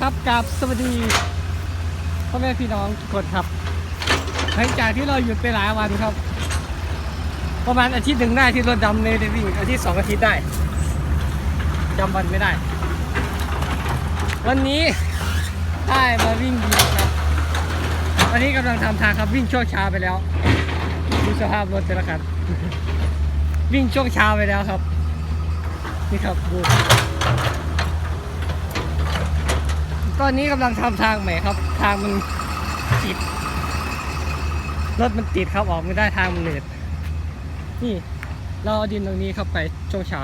ครับกับสวัสดีพ่อแม่พี่น้องทุกคนครับ หลังจากที่เราหยุดไปหลายวันครับ ประมาณอาทิตย์หนึ่งได้ที่รถดำเลยได้วิ่งอาทิตย์สองอาทิตย์ได้จำวันไม่ได้ วันนี้ได้มาวิ่งดีครับวันนี้กำลังทำทางครับวิ่งช่วงเช้าไปแล้วดูสภาพรถแต่ละคันวิ่งช่วงเช้าไปแล้วครับ นี่ครับดู ตอนนี้กำลังทำทางใหม่ครับ ทางมันติดรถมันติดครับออกไม่ได้ทางมันเหนืดนี่เราเอาดินตรงนี้เข้าไปช่วงเช้า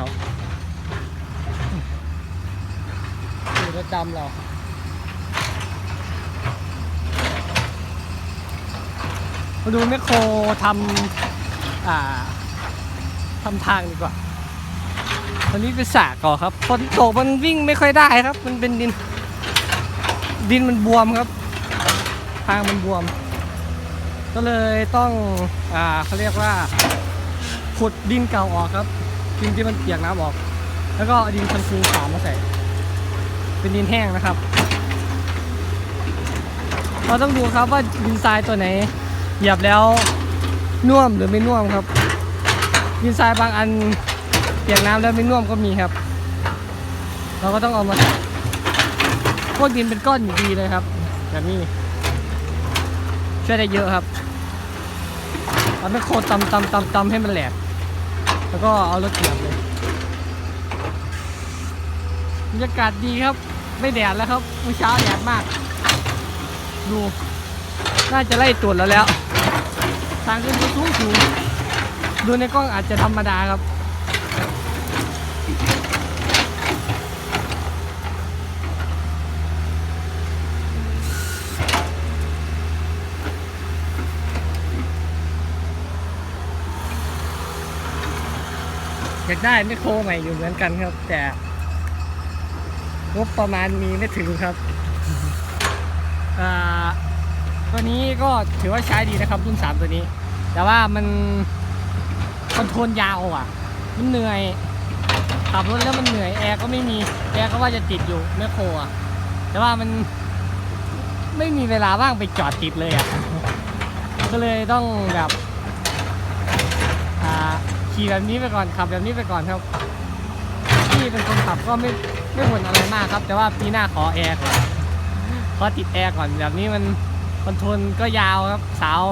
นี่รถดำเรามาดูแมคโครทำอ่าทำทางดีกว่าตอนนี้เป็นสระก่อนครับฝนตกมันวิ่งไม่ค่อยได้ครับ มันเป็นดิน ดินมันบวมครับ ทางมันบวม ก็เลยต้องอ่าเขาเรียกว่าขุดดินเก่าออกครับดินที่มันเปียกน้ำออก แล้วก็ดินคันฟูขาวมาใส่ เป็นดินแห้งนะครับ เราต้องดูครับว่าดินทรายตัวไหนเหยียบแล้วน่วมหรือไม่น่วมครับ ดินทรายบางอันเปียกน้ำแล้วไม่น่วมก็มีครับ เราก็ต้องเอามาใส่ พวกดินเป็นก้อนอยู่ดีเลยครับ แบบนี้ ช่วยได้เยอะครับ เอาไม่โคตรตำตำตำตำให้มันแหลก แล้วก็เอารถเกี่ยวเลยบรรยากาศดีครับ ไม่แดดแล้วครับเมื่อเช้าแดดมาก ดู น่าจะไล่ตรวจแล้วแล้ว ทางขึ้นสูงสูงดูในกล้องอาจจะธรรมดาครับ อยากได้ไมคโครใหม่อยู่เหมือนกันครับ แต่งบประมาณมีไม่ถึงครับอ่าตัวนี้ก็ถือว่าใช้ดีนะครับรุ่น 3 ตัวนี้ แต่ว่ามันคอนโทรลยาวอะ มันเหนื่อยขับรถแล้วมันเหนื่อยแอร์ก็ไม่มีแอร์ก็ว่าจะติดอยู่แมคโครอะแต่ว่ามันไม่มีเวลาว่างไปจอดติดเลยอะก็เลยต้องแบบอ่า ขี่แบบนี้ไปก่อนขับแบบนี้ไปก่อนครับพี่เป็นคนขับก็ไม่ไม่บ่นอะไรมากครับ แต่ว่าปีหน้าขอแอร์ก่อนขอติดแอร์ก่อนแบบนี้มันคอนโทรลก็ยาวครับ สาว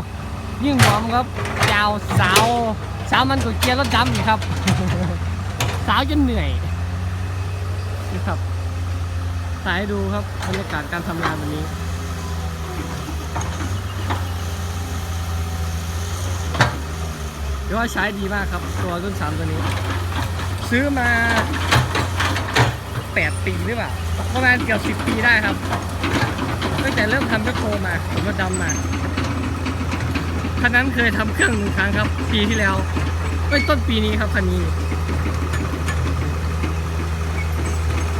ยิ่งหอมครับ ยาวสาวสาวมันกว่าเกียร์รถดำอีกครับ สาวจนเหนื่อยนี่ครับถ่ายให้ดูครับบรรยากาศการทำงานวันนี้ รียกว่าใช้ดีมากครับตัวรุ่น3ตัวนี้ ซื้อมา 8 ปีหรือเปล่าประมาณเกือบ10 ปีได้ครับตั้งแต่เริ่มทำแมคโคมาผมก็ดำมาคันนั้นเคยทำเครื่องหนึ่งครั้งครับ ปีที่แล้วไม่ต้นปีนี้ครับคันนี้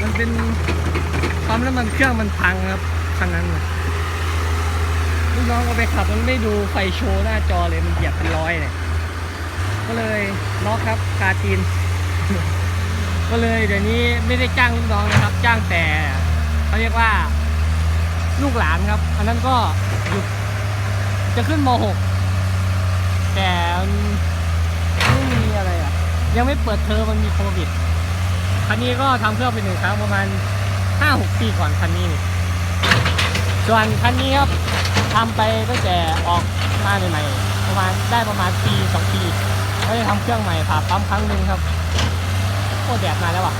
มันเป็นปั๊มน้ำมันเครื่องมันพังครับคันนั้นน่ะลูกน้องเอาไปขับมันไม่ดูไฟโชว์หน้าจอเลยมันเหยียบเป็นร้อยเลย ก็เลยล็อกครับคาตีน ก็เลยเดี๋ยวนี้ไม่ได้จ้างลูกน้องนะครับ จ้างแต่เขาเรียกว่าลูกหลานครับ อันนั้นก็หยุดจะขึ้นม .6 แต่ไม่มีอะไรอะ ยังไม่เปิดเทอมมันมีโควิด คันนี้ก็ทำเครื่องไปหนึ่งครั้งประมาณ5-6ปีก่อนคันนี้นี่ส่วนคันนี้ครับทำไปตั้งแต่ออกมาใหม่ๆประมาณได้ประมาณปีสองปี ก็จะทำเครื่องใหม่ผ่าปั๊มครั้งหนึ่งครับโอ้แดดมาแล้วว่ะ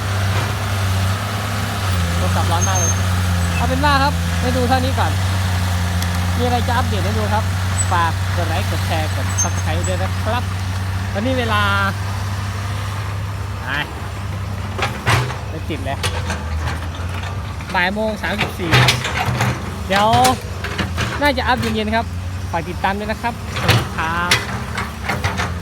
รถกลับร้อนมากเลยเอาเป็นว่าครับให้ดูเท่านี้ก่อน มีอะไรจะอัปเดตให้ดูครับ ฝากกดไลค์กดแชร์กดซับสไครต์ด้วยนะครับตอนนี้เวลาไอ้ไม่ติดเลยบ่ายโมงสามสิบสี่เดี๋ยว น่าจะอัพเย็นๆครับ ฝากติดตามด้วยนะครับ